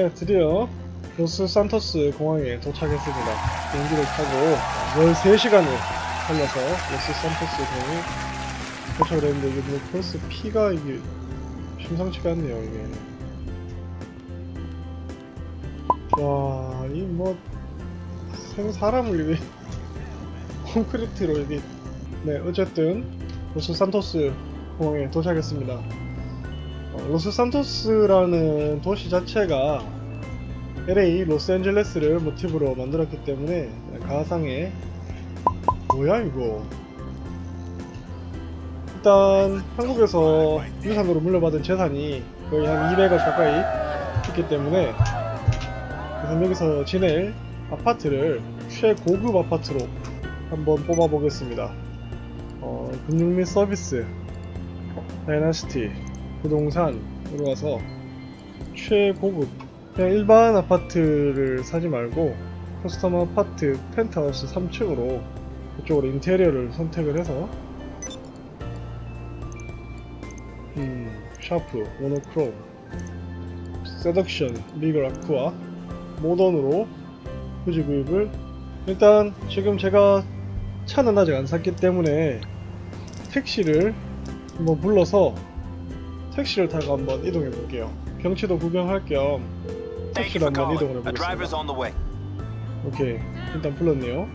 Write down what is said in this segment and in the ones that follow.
네, 드디어 로스 산토스 공항에 도착했습니다. 비행기를 타고 13시간을 달려서 로스 산토스 공항에 도착을 했는데 이게 뭐 벌써 피가 이게 심상치가 않네요, 이게. 와, 이 뭐, 생 사람을 이게 콘크리트로 이게. 네, 어쨌든 로스 산토스 공항에 도착했습니다. 어, 로스 산토스라는 도시 자체가 LA 로스앤젤레스를 모티브로 만들었기 때문에 가상의 뭐야 이거? 일단 한국에서 유산으로 물려받은 재산이 거의 한 200억 가까이 있기 때문에 그래서 여기서 지낼 아파트를 최고급 아파트로 한번 뽑아보겠습니다. 어, 금융 및 서비스 다이나시티 부동산으로 가서 최고급 그냥 일반 아파트를 사지 말고 커스텀 아파트 펜트하우스 3층으로 그쪽으로 인테리어를 선택을 해서 음 샤프 모노크롬 세덕션 리글 아쿠아 모던으로 후지 구입을 일단 지금 제가 차는 아직 안 샀기 때문에 택시를 한번 불러서 택시를 타고 한번 이동해 볼게요. 경치도 구경할 겸 택시로 한번 이동을 해보겠습니다. 오케이 일단 불렀네요.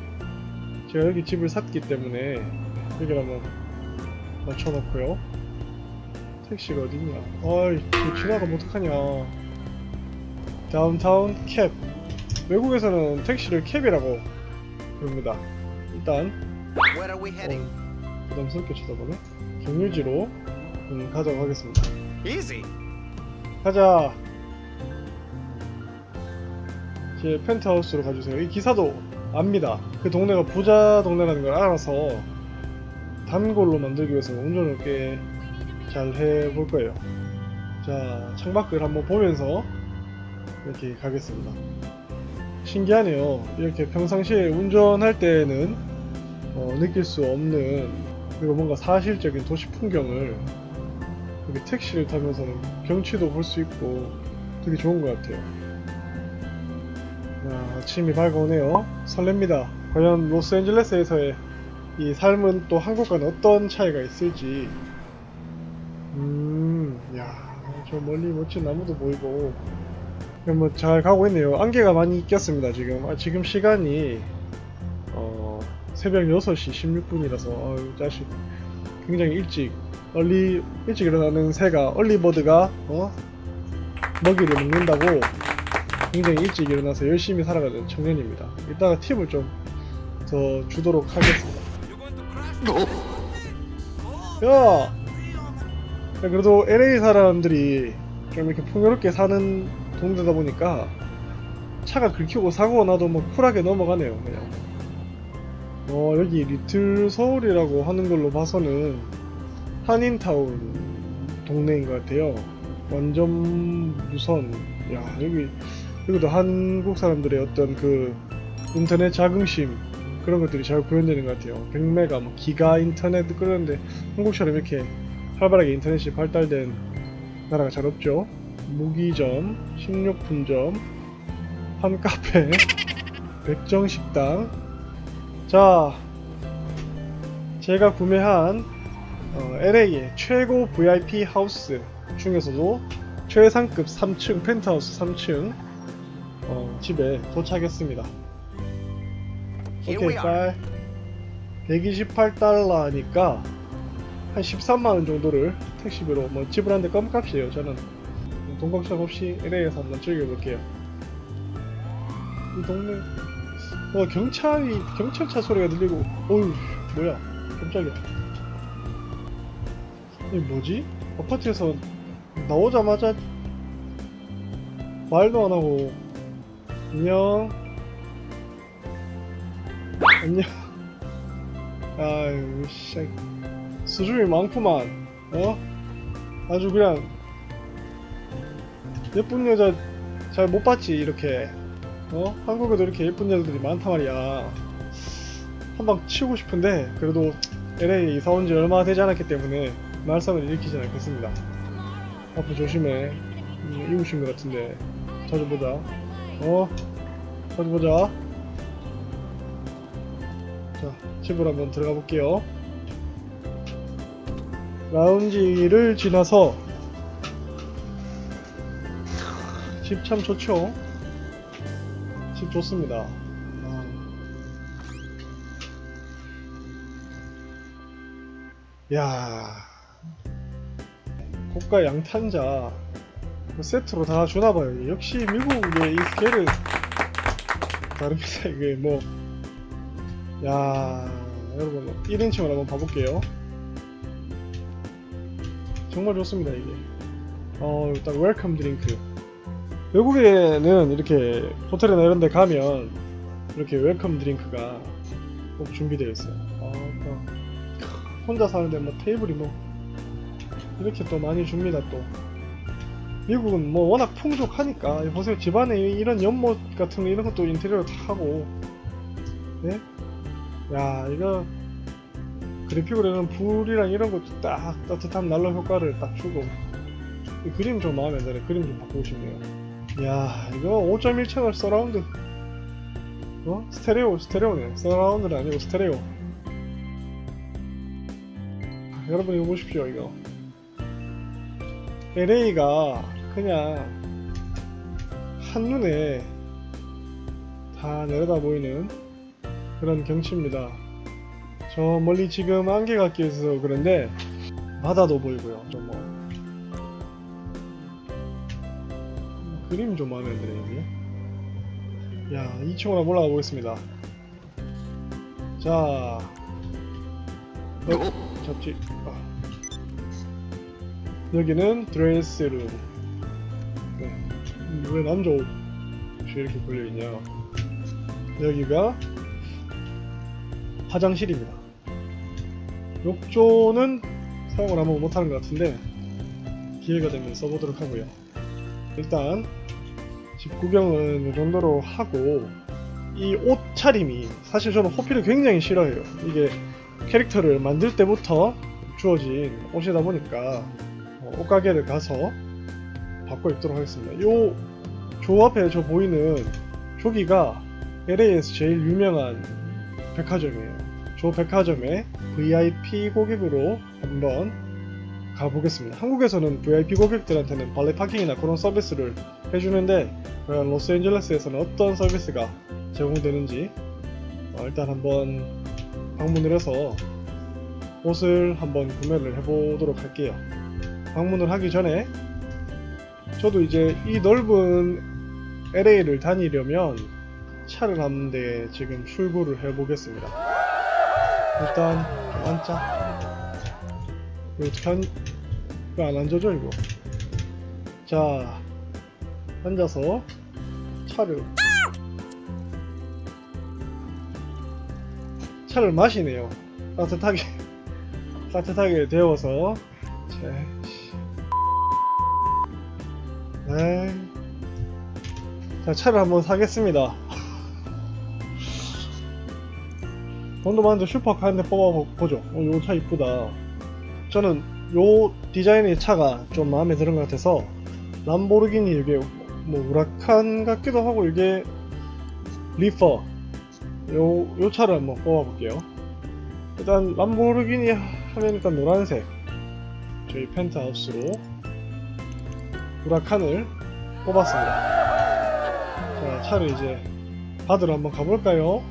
제가 여기 집을 샀기 때문에 여기를 한번 맞춰놓고요. 택시가 어딨냐? 아이 지나가면 어떡하냐? 다운타운 캡 외국에서는 택시를 캡이라고 부릅니다. 일단? 어, 부담스럽게 쳐다보네. 경유지로 음, 가도록 하겠습니다. Easy. 가자. 제 펜트하우스로 가주세요. 이 기사도 압니다. 그 동네가 부자 동네라는 걸 알아서 단골로 만들기 위해서 운전을 꽤 잘 해볼 거예요. 자, 창밖을 한번 보면서 이렇게 가겠습니다. 신기하네요. 이렇게 평상시에 운전할 때는 어, 느낄 수 없는 그리고 뭔가 사실적인 도시 풍경을 이렇게 택시를 타면서는 경치도 볼 수 있고 되게 좋은 것 같아요. 야, 아침이 밝아오네요. 설렙니다. 과연 로스앤젤레스에서의 이 삶은 또 한국과는 어떤 차이가 있을지. 음, 야, 저 멀리 멋진 나무도 보이고. 뭐 잘 가고 있네요. 안개가 많이 꼈습니다, 지금. 아, 지금 시간이, 어, 새벽 6시 16분이라서, 아유, 자식. 굉장히 일찍 얼리 일찍 일어나는 새가 얼리버드가 어 먹이를 먹는다고 굉장히 일찍 일어나서 열심히 살아가는 청년입니다. 이따가 팁을 좀 더 주도록 하겠습니다. 야! 야, 그래도 LA 사람들이 좀 이렇게 풍요롭게 사는 동네다 보니까 차가 긁히고 사고가 나도 뭐 쿨하게 넘어가네요, 그냥. 어, 여기 리틀 서울이라고 하는 걸로 봐서는 한인타운 동네인 것 같아요. 완전 무선. 야, 여기, 여기도 한국 사람들의 어떤 그 인터넷 자긍심 그런 것들이 잘 구현되는 것 같아요. 100메가, 뭐 기가 인터넷 그러는데 한국처럼 이렇게 활발하게 인터넷이 발달된 나라가 잘 없죠. 무기점, 식료품점, 한 카페, 백정식당. 자, 제가 구매한 어, LA의 최고 VIP 하우스 중에서도 최상급 3층 펜트하우스 3층 어, 집에 도착했습니다. 오케이. 빨 128달러니까 한 13만원 정도를 택시비로 뭐 지불하는데 껌값이에요. 저는 돈 걱정 없이 LA에서 한번 즐겨볼게요. 이 동네 어 경찰이 경찰차 소리가 들리고 어휴 뭐야 깜짝이야 이 뭐지? 아파트에서 나오자마자 말도 안 하고 안녕 안녕 아유 씨 수줍이 많구만 어? 아주 그냥 예쁜 여자 잘 못 봤지 이렇게 어? 한국에도 이렇게 예쁜 여자들이 많단 말이야 한 방 치우고 싶은데 그래도 LA 이사 온 지 얼마 되지 않았기 때문에 말썽을 일으키진 않겠습니다 앞으로 조심해 음, 이웃인 것 같은데 자주 보자. 어, 자주 보자. 자, 집으로 한번 들어가 볼게요. 라운지를 지나서 집 참 좋죠. 집 좋습니다. 아. 야 고가 양탄자 그 세트로 다 주나봐요. 역시 미국의 이 스케일은 다릅니다. 이게 뭐, 야 여러분 1인칭으로 한번 봐볼게요. 정말 좋습니다 이게. 어 일단 웰컴 드링크. 외국에는 이렇게 호텔이나 이런 데 가면 이렇게 웰컴 드링크가 꼭 준비되어 있어요. 아, 또 혼자 사는데 뭐 테이블이 뭐 이렇게 또 많이 줍니다 또. 미국은 뭐 워낙 풍족하니까 보세요. 집안에 이런 연못 같은 거 이런 것도 인테리어로 다 하고. 네? 야 이거 그래픽으로는 불이랑 이런 것도 딱 따뜻한 난로 효과를 딱 주고. 이 그림 좀 마음에 드네 그림 좀 바꾸고 싶네요. 야 이거 5.1채널 서라운드. 어? 스테레오 스테레오네 서라운드는 아니고 스테레오. 아, 여러분 이거 보십시오 이거 LA가 그냥 한눈에 다 내려다 보이는 그런 경치입니다. 저 멀리 지금 안개가 끼어서 그런데 바다도 보이고요. 좀 뭐. 그림 좀 마음에 드네 이게. 야 2층으로 한번 올라가 보겠습니다. 자, 어, 잡지. 아. 여기는 드레스룸. 네. 왜 남자 옷이 이렇게 걸려있냐. 여기가 화장실입니다. 욕조는 사용을 아무 못하는 것 같은데 기회가 되면 써보도록 하고요. 일단 집 구경은 이 정도로 하고 이 옷 차림이 사실 저는 호피를 굉장히 싫어해요. 이게 캐릭터를 만들 때부터 주어진 옷이다 보니까 어, 옷가게를 가서 바꿔 입도록 하겠습니다. 요조 앞에 저 보이는 저기가 LA에서 제일 유명한 백화점이에요. 저 백화점에 VIP 고객으로 한번 가보겠습니다. 한국에서는 VIP 고객들한테는 발레 파킹이나 그런 서비스를 해주는데 과연 로스앤젤레스에서는 어떤 서비스가 제공되는지 어, 일단 한번 방문을 해서 옷을 한번 구매를 해보도록 할게요. 방문을 하기 전에 저도 이제 이 넓은 LA를 다니려면 차를 한 대 지금 출고를 해보겠습니다. 일단 좀 앉자. 어떻게 안, 앉아져 이거? 자, 앉아서 차를 차를 마시네요. 따뜻하게 따뜻하게 데워서 제 네. 자, 차를 한번 사겠습니다. 돈도 많은데 슈퍼카 한 대 뽑아보죠. 어, 요차 이쁘다. 저는 요 디자인의 차가 좀 마음에 드는 것 같아서 람보르기니 이게 뭐 우라칸 같기도 하고 이게 리퍼 요, 요 차를 한번 뽑아볼게요. 일단 람보르기니 하면 일단 노란색 저희 펜트하우스로 우라칸을 뽑았습니다. 자, 차를 이제 받으러 한번 가볼까요?